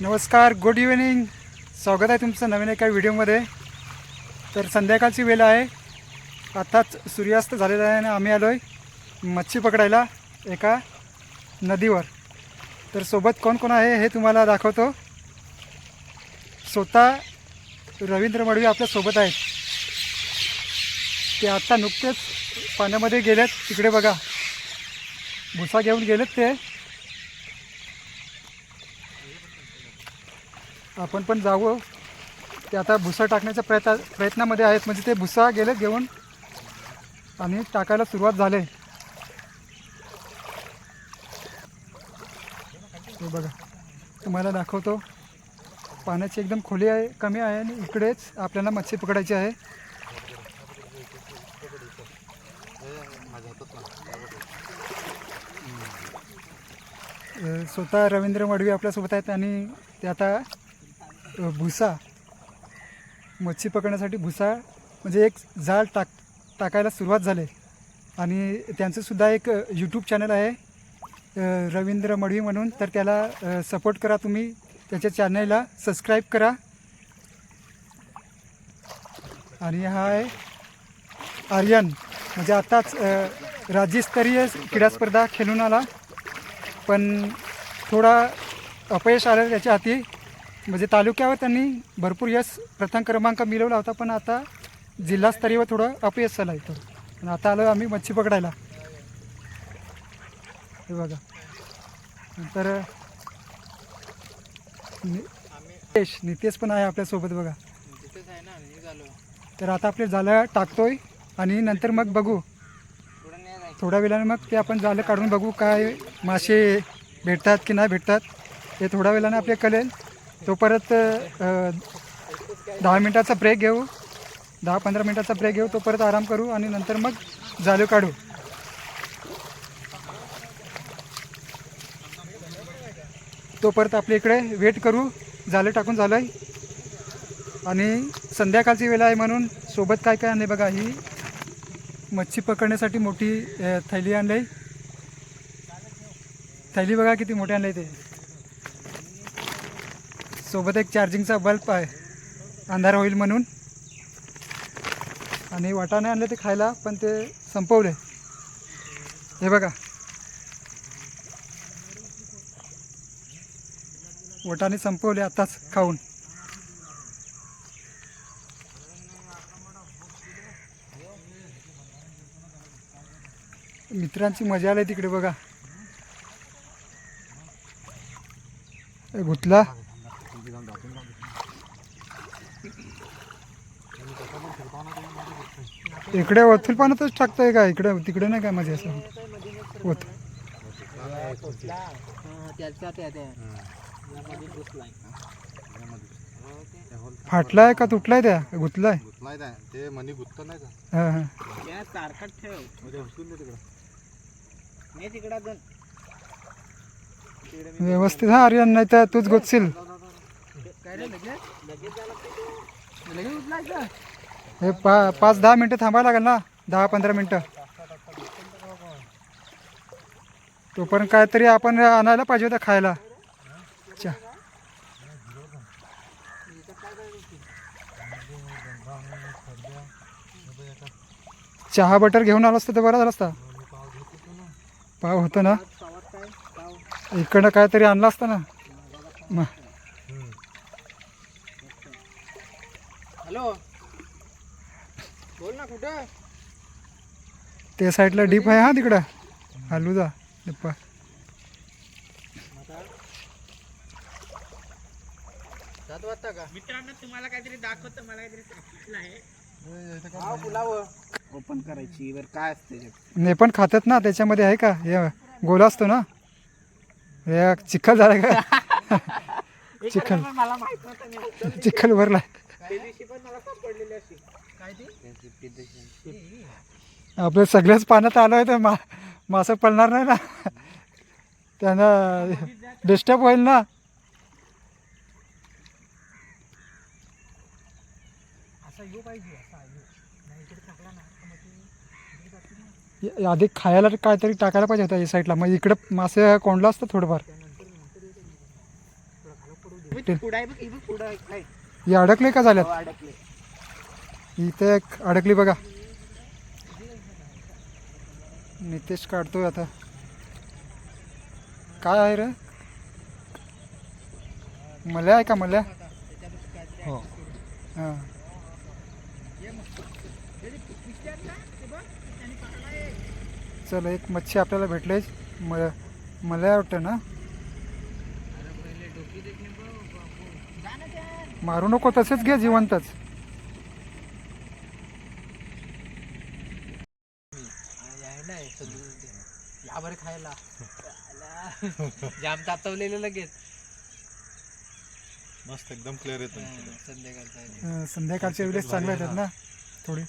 नमस्कार good evening स्वागत आहे तुमचं नवीन एका व्हिडिओमध्ये. तर संध्याकाळची वेळ आहे. आताच सूर्यास्त झालेला आहे आणि आम्ही आलो आहे मच्छी पकडायला एका नदीवर. तर सोबत कोण कोण आहे हे तुम्हाला दाखवतो. स्वतः रवींद्र मडवी आपल्यासोबत आहेत. ते आत्ता नुकतेच पाण्यामध्ये गेलेत. तिकडे बघा. भुसा घेऊन गेलेत ते. आपण पण जावं. ते आता भुसा टाकण्याच्या प्रयत्न प्रयत्नामध्ये आहेत. म्हणजे ते भुसा गेले घेऊन आणि टाकायला सुरुवात झाले. हे बघा तुम्हाला दाखवतो. पाण्याची एकदम खोली आहे कमी आहे आणि इकडेच आपल्याला मच्छी पकडायची आहे. स्वतः रवींद्र मडवी आपल्यासोबत आहेत आणि ते आता भुसा. मच्छी पकडण्यासाठी भुसा म्हणजे एक जाळ टाक टाकायला सुरुवात झाली. आणि त्यांचंसुद्धा एक यूट्यूब चॅनल आहे. रवींद्र मडवी म्हणून. तर त्याला सपोर्ट करा तुम्ही. त्याच्या चॅनलला सबस्क्राईब करा. आणि हा आहे आर्यन. म्हणजे आत्ताच राज्यस्तरीय क्रीडा स्पर्धा खेळून आला. पण थोडा अपयश आलं त्याच्या हाती. म्हणजे तालुक्यावर त्यांनी भरपूर यश प्रथम क्रमांक मिळवला होता पण आता जिल्हास्तरीयवर थोडं अपयश झालं इथं. पण आता आलो आम्ही मच्छी पकडायला. हे बघा. नंतर नितेश नितेश पण आहे आपल्यासोबत बघा. ना तर आता आपले जाळं टाकतोय आणि नंतर मग बघू. थोड्या वेळाने मग ते आपण जाळं काढून बघू काय मासे भेटतात की नाही भेटतात. ते थोड्या वेळाने आपले कळेल. तो परत दहा मिनटाचा ब्रेक घेऊ. दहा पंधरा मिनटाचा ब्रेक घेऊ तो परत आराम करू आणि नंतर मग जाळं काढू. तो परत आपल्या इकडे वेट करू. जाळं टाकून झालं आहे आणि संध्याकाळची वेळ आहे म्हणून सोबत काय काय आणले बघा ही मच्छी पकडण्यासाठी मोठी थैली आणली थैली बघा किती मोठी आणली ते. सोबत एक चार्जिंगचा बल्ब आहे. अंधार होईल म्हणून. आणि वाटाणे आणले ते खायला पण ते संपवले. हे बघा. वटाने संपवले आताच खाऊन. मित्रांची मजा आली तिकडे बघा. ए, गुतला. इकडे वथुल पाण्यातच टाकतोय का? इकडे तिकडे नाही काय मजा असं? ओथ फाटलाय का? तुटलाय त्या? गुतलाय? ते मनी गुत्त नाही का हां हां. ठेवमध्ये व्यवस्थित हा आर्यन नाही तर तूच गुतशील. हे पा पाच दहा मिनटं थांबायला लागेल ना? दहा पंधरा मिनटं. तो पण काहीतरी आपण आणायला पाहिजे होतं खायला. चा. चहा बटर घेऊन आला असतं तर बरं झालं असता. पाव होतं ना? पावात काय इकडनं काहीतरी आणला असतं ना? मग बोल ना कुठं? त्या साईडला डीप आहे हा तिकडं. हालू जा डिप्पा सात वाजता का? मित्रांनो तुम्हाला काहीतरी दाखवतो मला काहीतरी सापडलं आहे. पुलाव. ओपन करायची वर काय असते ने पण खातात ना त्याच्यामध्ये आहे का? हे गोला असतो ना? हे चिखल झाला का? चिखल. मला माहीत नव्हतं मी. उचलली. चिखल भरला त्या दिवशी पण मला सापडलेली अशी. काय ती? आपलं सगळ्याच पाण्यात आलं आहे तर मा मासं पडणार नाही ना. त्यांना डिस्टर्ब होईल ना. असा येऊ पाहिजे असा येऊ नाही इकडे टाकला ना तर मग ते या- आधी खायला काहीतरी टाकायला पाहिजे होतं या साईडला मग इकडं मासे कोंडलं असतं थोडंफार. हे अडकले का झाल्यात हो, अडकले. इथे एक अडकली बघा. नितेश काढतोय आता. काय आहे रे? मल्या आहे का मल्या? हो. हां. चल एक मच्छी आपल्याला भेटले म मल्या वाटतं ना? मारू नको तसेच घे जिवंतच. खायला जाम तातवलेलं लगेच. मस्त एकदम क्लिअर येतो संध्याकाळचा अं, संध्याकाळच्या वेळेस चांगले येतात ना थोडे.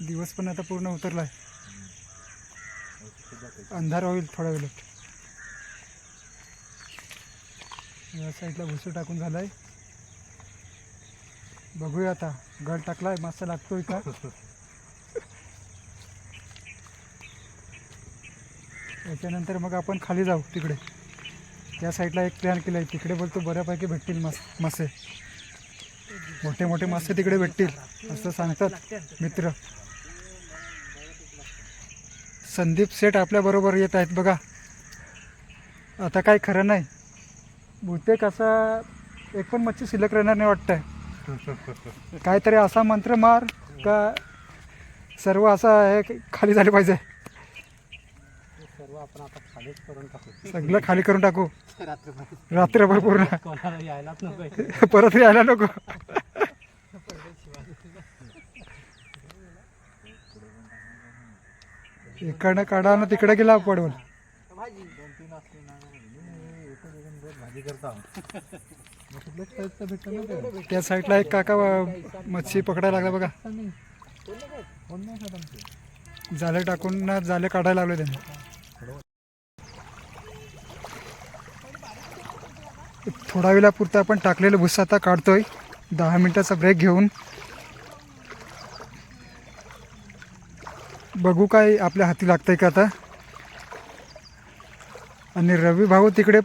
दिवस पण आता पूर्ण उतरलाय. अंधार होईल थोड्या वेळात या साईडला भुसं टाकून झालाय. बघूया आता. गड टाकलाय मासा लागतोय का? त्याच्यानंतर मग आपण खाली जाऊ तिकडे. त्या साईडला एक प्लॅन केला आहे. तिकडे बोलतो बऱ्यापैकी भेटतील मास मासे. मोठे मोठे मासे तिकडे भेटतील असं सांगतात मित्र. संदीप सेठ आपल्याबरोबर येत आहेत बघा. आता काय खरं नाही. बहुतेक असा एक पण मच्छी शिल्लक राहणार नाही वाटतंय. काहीतरी असा मंत्र मार का सर्व असं हे खाली झाले पाहिजे. सर्व आपण आता खालीच करून टाकू. सगळं खाली करून टाकू? रात्रभर. रात्रभर पूर्ण? कोणाला यायलाच नको. परत यायला नको? इकडनं काढा ना तिकडे गेला पडवल त्या साईडला एक काका अं, मच्छी पकडायला लागला बघा. जाले टाकून ना जाले काढायला लागले त्यांनी. थोडा वेळापुरता आपण टाकलेलं भुस्सा आता काढतोय. दहा मिनिटाचा ब्रेक घेऊन. बघू काय आपल्या हाती लागतंय का आता. आणि रवी भाऊ तिकडे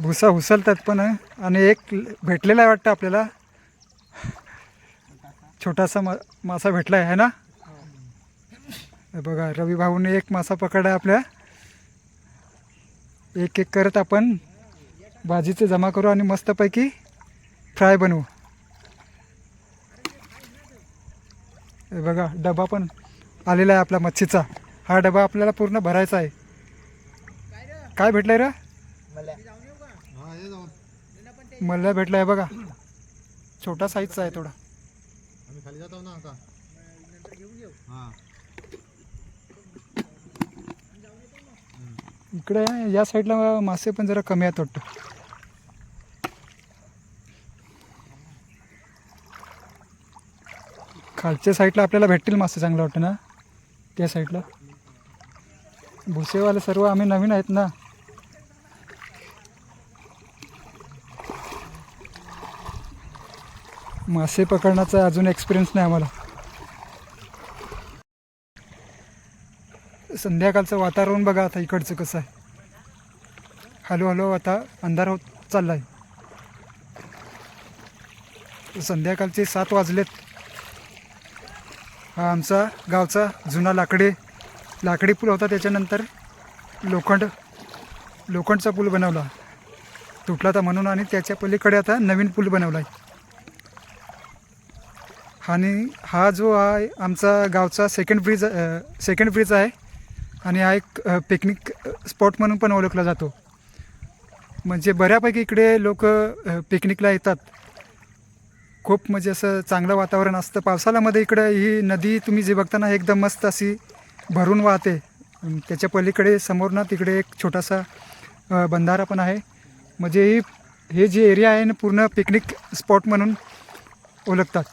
भुसा उचलतात पण आणि एक भेटलेला आहे वाटतं आपल्याला. छोटासा मा मासा भेटला आहे ना? बघा रवी भाऊने एक मासा पकडला आपल्या. एक एक करत आपण भाजीचे जमा करू आणि मस्तपैकी फ्राय बनवू. हे बघा डबा पण आलेला आहे आपला मच्छीचा. हा डबा आपल्याला पूर्ण भरायचा आहे. काय भेटलंय रे? मला भेटला आहे बघा. छोटा साईजचा आहे थोडा. खाली जातो ना आता इकडे या साईडला मासे पण जरा कमी आहेत वाटतं. खालच्या साईडला आपल्याला भेटतील मासे चांगलं वाटतं ना? त्या साईडला. भुसेवाले सर्व आम्ही नवीन आहेत ना? मासे पकडण्याचा अजून एक्सपिरियन्स नाही आम्हाला. संध्याकाळचं वातावरण बघा आता इकडचं कसं आहे. हॅलो हॅलो आता अंधार होत चालला आहे संध्याकाळचे सात वाजलेत. हा आमचा गावचा जुना लाकडी लाकडी पूल होता त्याच्यानंतर लोखंड लोखंडचा पूल बनवला. तुटला तर म्हणून आणि त्याच्या पलीकडे आता नवीन पूल बनवला आहे आणि हा जो आहे आमचा गावचा सेकंड ब्रिज सेकंड ब्रिज आहे आणि हा एक पिकनिक स्पॉट म्हणून पण ओळखला जातो. म्हणजे बऱ्यापैकी इकडे लोक पिकनिकला येतात. खूप म्हणजे असं चांगलं वातावरण असतं. पावसाळ्यामध्ये इकडं ही नदी तुम्ही जे बघताना एकदम मस्त अशी भरून वाहते. त्याच्या पलीकडे समोर ना तिकडे एक छोटासा बंधारा पण आहे. म्हणजे ही हे जे एरिया आहे ना पूर्ण पिकनिक स्पॉट म्हणून ओळखतात.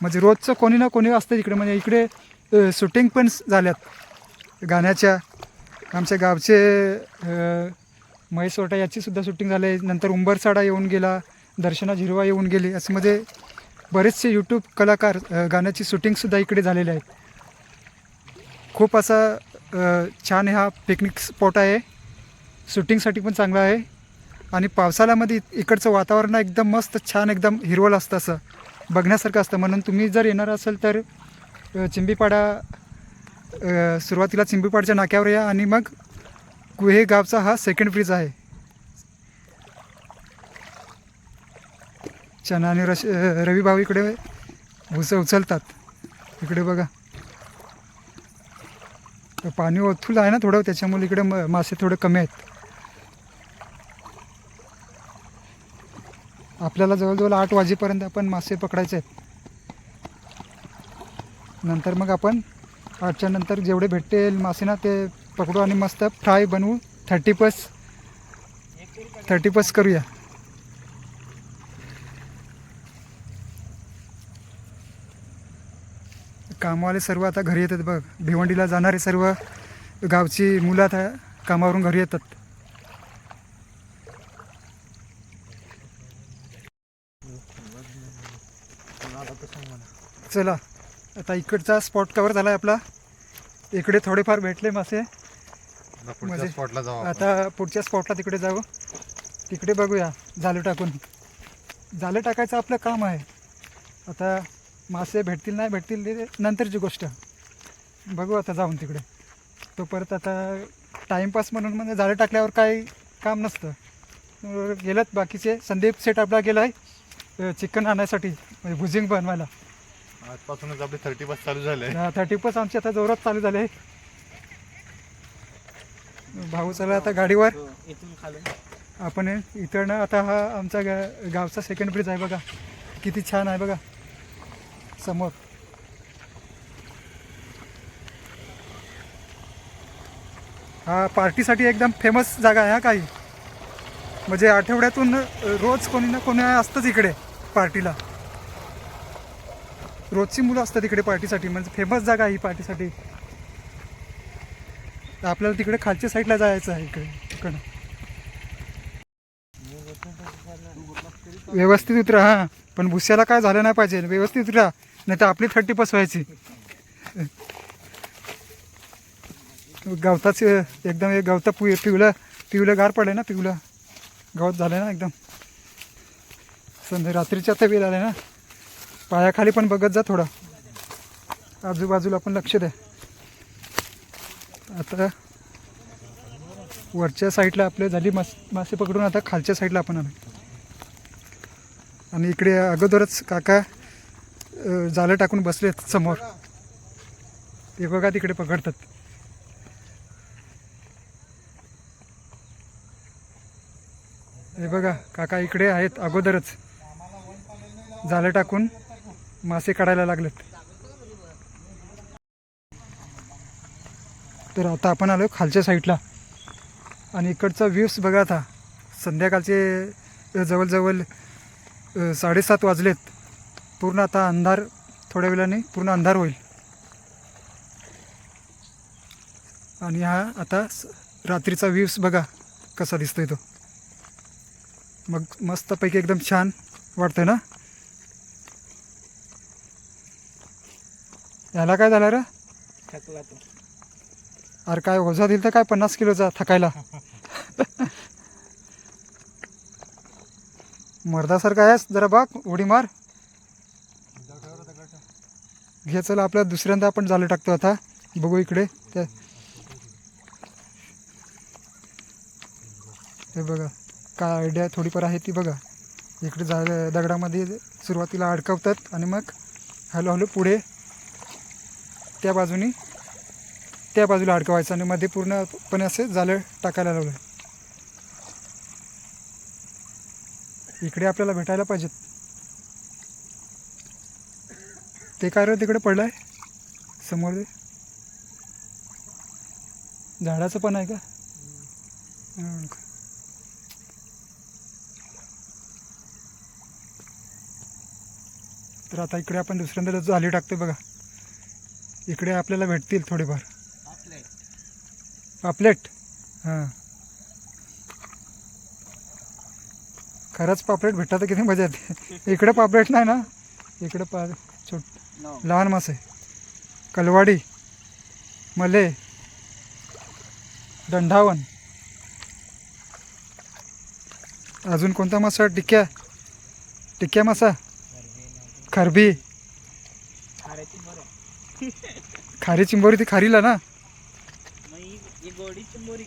म्हणजे रोजचं कोणी ना कोणी असतं इकडे. म्हणजे इकडे शूटिंग पण झाल्यात. गाण्याच्या आमच्या गावचे महेश सोटा याचीसुद्धा शूटिंग झाले नंतर उंबरसाडा येऊन गेला. दर्शना झिरवा येऊन गेली. असं बरेचसे यूट्यूब कलाकार गाण्याची शूटिंगसुद्धा इकडे झालेले आहेत. खूप असा छान हा पिकनिक स्पॉट आहे. शूटिंगसाठी पण चांगला आहे. आणि पावसाळ्यामध्ये इकडचं वातावरण एकदम मस्त छान एकदम हिरवळ असतं असं. बघण्यासारखं असतं. म्हणून तुम्ही जर येणार असेल तर चिंबीपाडा सुरुवातीला चिंबीपाडच्या नाक्यावर या आणि मग कुहे गावचा हा सेकंड ब्रिज आहे. चना आणि रश अ, रवी भाऊ इकडे भुस उचलतात. इकडे बघा. पाणी ओथुल आहे ना थोडं त्याच्यामुळे इकडे म- मासे थोडे कमी आहेत. आपल्याला जवळजवळ आठ वाजेपर्यंत आपण मासे पकडायचे आहेत. नंतर मग आपण आठच्या नंतर जेवढे भेटतील मासे ना ते पकडू आणि मस्त फ्राय बनवू. थर्टी पस थर्टी पस करूया. कामवाले सर्व आता घरी येतात बघ. भिवंडीला जाणारे सर्व गावची मुलं आता कामावरून घरी येतात. चला आता इकडचा स्पॉट कवर झाला आहे आपला. इकडे थोडेफार भेटले मासे. आता पुढच्या म्हणजे स्पॉटला जाऊ. आता पुढच्या स्पॉटला तिकडे जाऊ. तिकडे बघूया जालं टाकून. जालं टाकायचं आपलं काम आहे. आता मासे भेटतील नाही भेटतील ते नंतरची गोष्ट. बघू आता जाऊन तिकडे. तो परत आता टाईमपास म्हणून म्हणजे जाळं टाकल्यावर काही काम नसतं. अं, गेलेत बाकीचे. संदीप सेट आपला गेला आहे चिकन आणायसाठी म्हणजे भुजिंग बनवायला. आजपासूनच आपले थर्टी बस चालू झाले. थर्टी पस आमची आता जोरात चालू झाले भाऊ चला आता गाडीवर. आपण इथं ना आता हा आमचा गा गावचा सेकंड ब्रिज आहे बघा. किती छान आहे बघा. समोर. हा पार्टीसाठी एकदम फेमस जागा आहे हा काही. म्हणजे आठवड्यातून रोज कोणी ना कोणी असतंच इकडे पार्टीला. रोजची मुलं असतात इकडे पार्टीसाठी म्हणजे फेमस जागा आहे ही पार्टीसाठी. तर आपल्याला तिकडे खालच्या साईडला जायचं आहे इकडे इकडं व्यवस्थित उतरा हां. पण भुस्याला काय झालं नाही पाहिजे. व्यवस्थित उतरा. नाही तर आपली थर्टी पस व्हायची. गवताच एकदम हे गवता पु पिवलं पिवलं गार पडलं ना पिवलं गवत झालं ना एकदम. संध्या रात्रीच्या आता वेळ आले ना. पायाखाली पण बघत जा थोडा. आजूबाजूला पण लक्ष द्या. आता वरच्या साईडला आपल्या झाली मास मासे पकडून आता खालच्या साईडला आपण आलो आणि इकडे अगोदरच काका जाळं टाकून बसलेत समोर. ते बघा तिकडे पकडतात. हे बघा काका इकडे आहेत अगोदरच. जाळं टाकून मासे काढायला लागलेत. तर आता आपण आलो खालच्या साईडला. आणि इकडचा व्ह्यूज बघा आता. संध्याकाळचे जवळजवळ साडेसात वाजलेत. पूर्ण आता अंधार थोड्या वेळाने पूर्ण अंधार होईल. आणि हा आता रात्रीचा व्ह्यूज बघा कसा दिसतोय तो. मग मस्तपैकी एकदम छान वाटतंय ना? याला काय झालं रे? अरे काय ओझा दिल तर काय पन्नास किलोचा थकायला? मर्दासारखा आहेस? जरा बघ उडी मार. ह्या चला आपल्या दुसऱ्यांदा आपण जाळं टाकतो आता. बघू इकडे. त्या हे बघा काय आयडिया थोडीफार आहे ती बघा. इकडे जा दगडामध्ये सुरुवातीला अडकवतात आणि मग हळूहळू पुढे त्या बाजूनी त्या बाजूला अडकवायचं आणि मध्ये पूर्णपणे असे जाळं टाकायला लावलं. इकडे आपल्याला भेटायला पाहिजेत. ते काय रे तिकडे पडलं आहे समोर ते? झाडाचं पण आहे का? तर आता इकडे आपण दुसऱ्यांदा जाली टाकतोय बघा. इकडे आपल्याला भेटतील थोडेफार. पापलेट? हां. खरंच पापलेट भेटतात तर किती मजा येते. इकडे पापलेट नाही ना? इकडे पा लहान मासे. कलवाडी मले दंडावन. अजून कोणता मासा? टिक्क्या टिक्क्या मासा. खरबी. खारी चिंबोरी ती खारीला ना मग ही ही गोडी चिंबोरी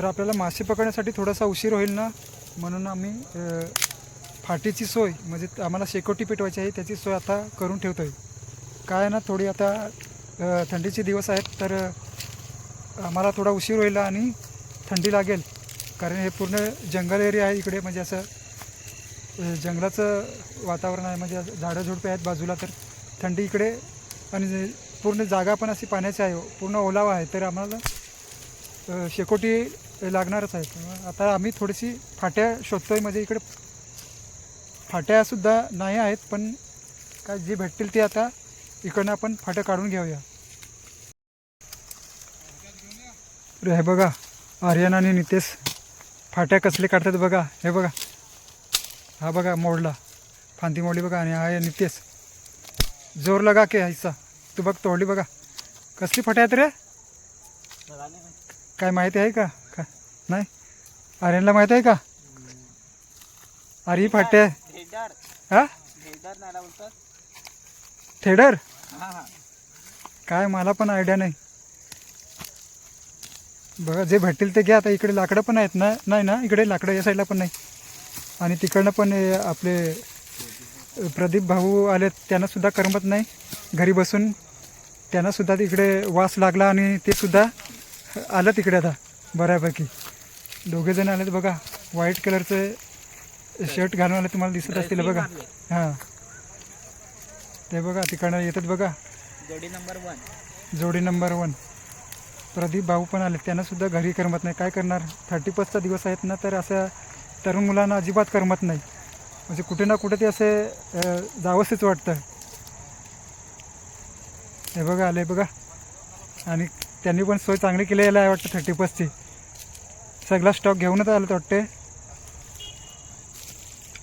तर आपल्याला मासे पकडण्यासाठी थोडासा उशीर होईल ना? म्हणून आम्ही फाटीची सोय म्हणजे आम्हाला शेकोटी पेटवायची आहे त्याची सोय आता करून ठेवतो आहे काय आहे ना थोडी आता थंडीचे दिवस आहेत तर आम्हाला थोडा उशीर होईल आणि थंडी लागेल. कारण हे पूर्ण जंगल एरिया आहे इकडे म्हणजे असं जंगलाचं वातावरण आहे म्हणजे झाडं झुडपे आहेत बाजूला तर थंडी इकडे आणि पूर्ण जागा पण अशी पाण्याची आहे पूर्ण ओलावा आहे. तर आम्हाला शेकोटी ते लागणारच आहे. आता आम्ही थोडीशी फाट्या शोधतो आहे म्हणजे इकडे फाट्यासुद्धा नाही आहेत पण काय जे भेटतील ते आता इकडनं आपण फाट्या काढून घेऊया. अरे हे बघा आर्यन आणि नितेश फाट्या कसले काढतात बघा. हे बघा हा बघा मोडला. फांदी मोडली बघा आणि हा नितेश. जोर लगा के ऐसा तू बघ तोडली बघा. कसली फाट्या आहेत रे? काय माहिती आहे का? नाही? आर्यनला माहिती आहे का? अरे हेडर हा? थेडर? काय मला पण आयडिया नाही. बघा जे भेटतील ते घ्या. आता इकडे लाकडं पण आहेत ना? नाही ना? इकडे लाकडं या साईडला पण नाही. आणि तिकडनं पण आपले प्रदीप भाऊ आले त्यांना सुद्धा करमत नाही. घरी बसून. त्यांना सुद्धा तिकडे वास लागला आणि ते सुद्धा आलं तिकडे आता बऱ्यापैकी. दोघे जण आलेत बघा. व्हाईट कलरचे शर्ट घालून आले तुम्हाला दिसत असतील बघा. हां. ते बघा तिकडनं येतात बघा. जोडी नंबर वन. जोडी नंबर वन. प्रदीप भाऊ पण आले त्यांना सुद्धा घरी करमत नाही. काय करणार? थर्टी फर्स्टचा दिवस आहेत ना तर असं तरुण मुलांना अजिबात करमत नाही. म्हणजे कुठे ना कुठे ते असे जावंसंच वाटतं. हे बघा आले बघा. आणि त्यांनी पण सोय चांगली केलेली आहे वाटतं थर्टी फर्स्टची सगळा स्टॉक घेऊनच आलं वाटते.